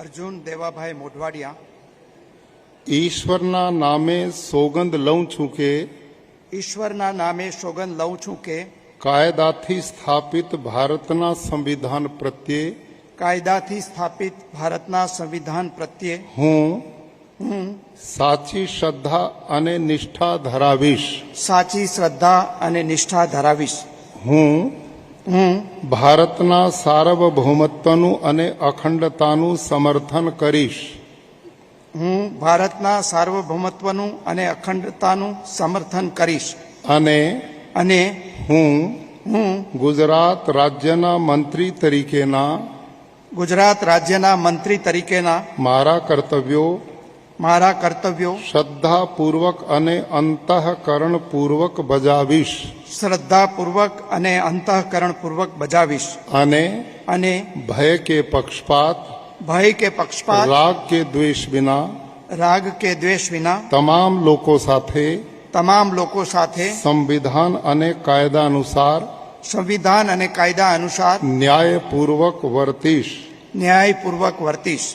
અર્જુન દેવાભાઈ મોઢવાડિયા ઈશ્વરના નામે સોગંદ લઉં છું કે ઈશ્વરના નામે સોગંદ લઉં છું કે કાયદાથી સ્થાપિત ભારતના સંવિધાન પ્રત્યે કાયદાથી સ્થાપિત ભારતના સંવિધાન પ્રત્યે હું સાચી શ્રદ્ધા અને નિષ્ઠા ધરાવીશ સાચી શ્રદ્ધા અને નિષ્ઠા ધરાવીશ હું હું ભારતના સાર્વભૌમત્વનું અને અખંડતાનું સમર્થન કરીશ. હું ભારતના સાર્વભૌમત્વનું અને અખંડતાનું સમર્થન કરીશ. અને અને હું હું ગુજરાત રાજ્યના મંત્રી તરીકેના ગુજરાત રાજ્યના મંત્રી તરીકેના મારા કર્તવ્યો મારા કર્તવ્યો શ્રદ્ધાપૂર્વક અને અંતઃકરણપૂર્વક બજાવીશ. શ્રદ્ધાપૂર્વક અને અંતઃકરણપૂર્વક બજાવીશ અને અને ભય કે પક્ષપાત ભય કે પક્ષપાત રાગ કે દ્વેષ વિના રાગ કે દ્વેષ વિના તમામ લોકો સાથે તમામ લોકો સાથે સંવિધાન અને કાયદા અનુસાર સંવિધાન અને કાયદા અનુસાર ન્યાયપૂર્વક વર્તીશ ન્યાયપૂર્વક વર્તીશ